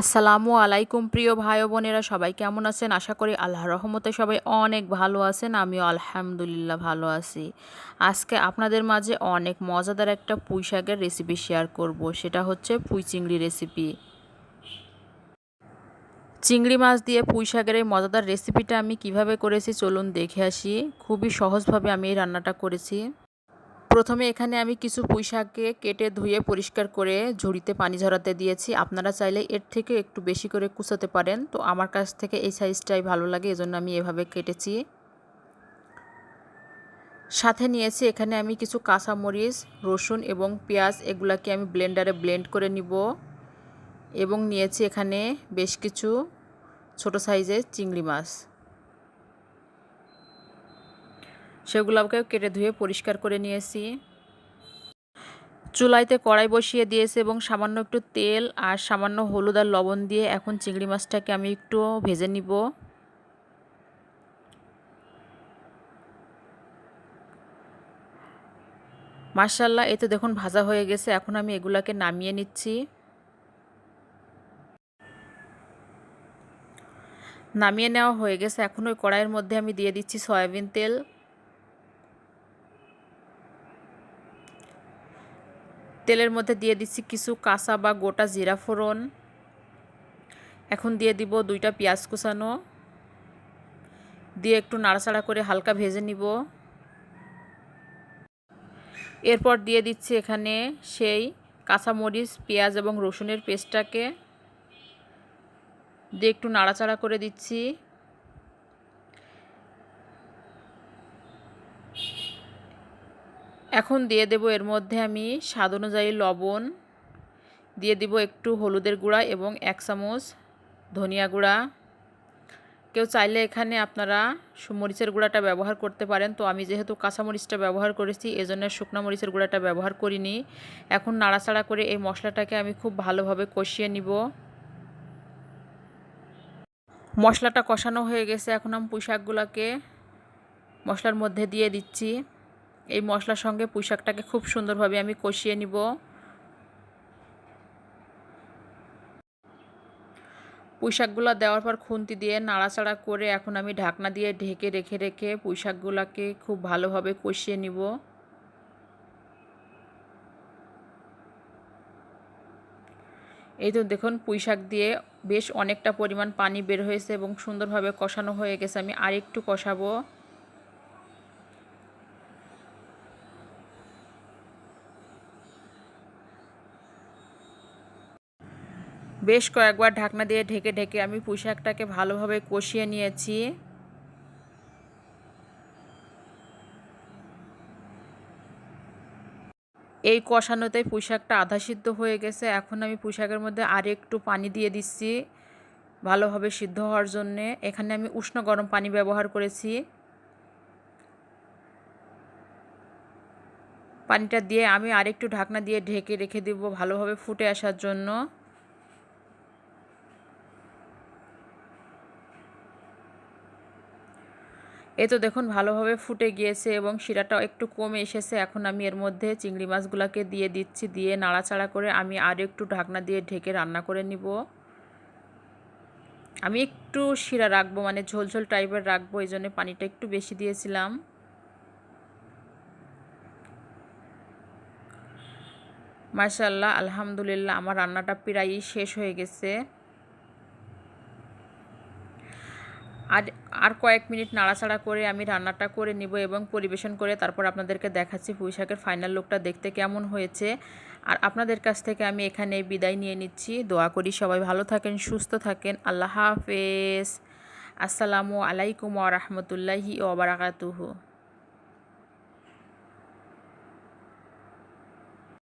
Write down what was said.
আসসালামু আলাইকুম প্রিয় ভাই বোনেরা, সবাই কেমন আছেন? আশা করি আল্লাহ রহমতে সবাই অনেক ভালো আছেন, আমিও আলহামদুলিল্লাহ ভালো আছি। আজকে আপনাদের মাঝে অনেক মজাদার একটা পুঁই শাকের রেসিপি শেয়ার করব, সেটা হচ্ছে পুঁই চিংড়ি রেসিপি চিংড়ি মাছ দিয়ে পুঁই শাকের এই মজাদার রেসিপিটা আমি কীভাবে করেছি চলুন দেখে আসি। খুবই সহজভাবে আমি এই রান্নাটা করেছি। প্রথমে এখানে আমি কিছু পুঁই শাককে কেটে ধুয়ে পরিষ্কার করে ঝুড়িতে পানি ঝরাতে দিয়েছি। আপনারা চাইলে এর থেকে একটু বেশি করে কুচাতে পারেন। তো আমার কাছ থেকে এই সাইজটাই ভালো লাগে, এজন্য আমি এভাবে কেটেছি। সাথে নিয়েছি এখানে আমি কিছু কাঁচামরিচ, রসুন এবং পেঁয়াজ, এগুলাকে আমি ব্লেন্ডারে ব্লেন্ড করে নিব। এবং নিয়েছি এখানে বেশ কিছু ছোট সাইজের চিংড়ি মাছ। সেগুলোকে কেটে ধুয়ে পরিষ্কার করে নিয়েছি। চুলাইতে কড়াই বসিয়ে দিয়েছে এবং সামান্য একটু তেল আর সামান্য হলুদ আর লবণ দিয়ে এখন চিংড়ি মাছটাকে আমি একটু ভেজে নিব। মার্শাল্লাহ এতে দেখুন ভাজা হয়ে গেছে, এখন আমি এগুলাকে নামিয়ে নিচ্ছি। নামিয়ে নেওয়া হয়ে গেছে, এখন ওই কড়াইয়ের মধ্যে আমি দিয়ে দিচ্ছি সয়াবিন তেল। তেলের মধ্যে দিয়ে দিচ্ছি কিছু কাঁচা বা গোটা জিরা ফোড়ন। এখন দিয়ে দিব দুইটা পেঁয়াজ কুচানো। দিয়ে একটু নাড়াচাড়া করে হালকা ভেজে নিব। এরপর দিয়ে দিচ্ছি এখানে সেই কাঁচামরিচ, পেঁয়াজ এবং রসুনের পেস্টটাকে। দিয়ে একটু নাড়াচাড়া করে দিচ্ছি। এখন দিয়ে দেব এর মধ্যে আমি স্বাদ অনুযায়ী লবণ, দিয়ে দিব একটু হলুদের গুঁড়া এবং এক চামচ ধনিয়া গুঁড়া। কেউ চাইলে এখানে আপনারা মরিচের গুঁড়াটা ব্যবহার করতে পারেন। তো আমি যেহেতু কাঁচামরিচটা ব্যবহার করেছি, এজন্য শুকনো মরিচের গুঁড়াটা ব্যবহার করিনি। এখন নাড়াচাড়া করে এই মশলাটাকে আমি খুব ভালোভাবে কষিয়ে নিব। মশলাটা কষানো হয়ে গেছে, এখন আমি পুঁইশাকগুলোকে মশলার মধ্যে দিয়ে দিচ্ছি। এই মশলার সঙ্গে পুঁইশাকটাকে খুব সুন্দরভাবে আমি কষিয়ে নিব। পুঁইশাকগুলো দেওয়ার পর খুন্তি দিয়ে নাড়াচাড়া করে এখন আমি ঢাকনা দিয়ে ঢেকে রেখে রেখে পুঁইশাকগুলোকে খুব ভালোভাবে কষিয়ে নিব। এই তো দেখুন, পুঁইশাক দিয়ে বেশ অনেকটা পরিমাণ পানি বের হয়েছে এবং সুন্দরভাবে কষানো হয়ে গেছে। আমি আরেকটু কষাবো। বেশ কয়েকবার ঢাকনা দিয়ে ঢেকে ঢেকে আমি পুঁইশাকটাকে ভালোভাবে কষিয়ে নিয়েছি। এই কষানোতে পুঁইশাকটা আধা সিদ্ধ হয়ে গেছে। এখন আমি পুঁইশাকের মধ্যে আর একটু পানি দিয়ে দিচ্ছি ভালোভাবে সিদ্ধ হওয়ার জন্যে। এখানে আমি উষ্ণ গরম পানি ব্যবহার করেছি। পানিটা দিয়ে আমি আরেকটু ঢাকনা দিয়ে ঢেকে রেখে দেব ভালোভাবে ফুটে আসার জন্য। এ তো দেখুন, ভালোভাবে ফুটে গিয়েছে এবং শিরাটাও একটু কমে এসেছে। এখন আমি এর মধ্যে চিংড়ি মাছগুলোকে দিয়ে দিচ্ছি, দিয়ে নাড়াচাড়া করে আমি আর একটু ঢাকনা দিয়ে ঢেকে রান্না করে নিব। আমি একটু শিরা রাখব মানে ঝোলঝোল টাইপের রাখব, এই জন্য পানিটা একটু বেশি দিয়েছিলাম। মার্শাল্লাহ আলহামদুলিল্লাহ, আমার রান্নাটা প্রায়ই শেষ হয়ে গেছে। আর আর কয়েক মিনিট নাড়াচাড়া করে আমি রান্নাটা করে নিব এবং পরিবেশন করে তারপর আপনাদেরকে দেখাচ্ছি পুঁই শাকের ফাইনাল লুকটা দেখতে কেমন হয়েছে। আর আপনাদের কাছ থেকে আমি এখানে বিদায় নিয়ে নিচ্ছি। দোয়া করি সবাই ভালো থাকেন, সুস্থ থাকেন। আল্লাহ হাফেজ। আসসালামু আলাইকুম ওরহমতুল্লাহি ওবরাকাতুহু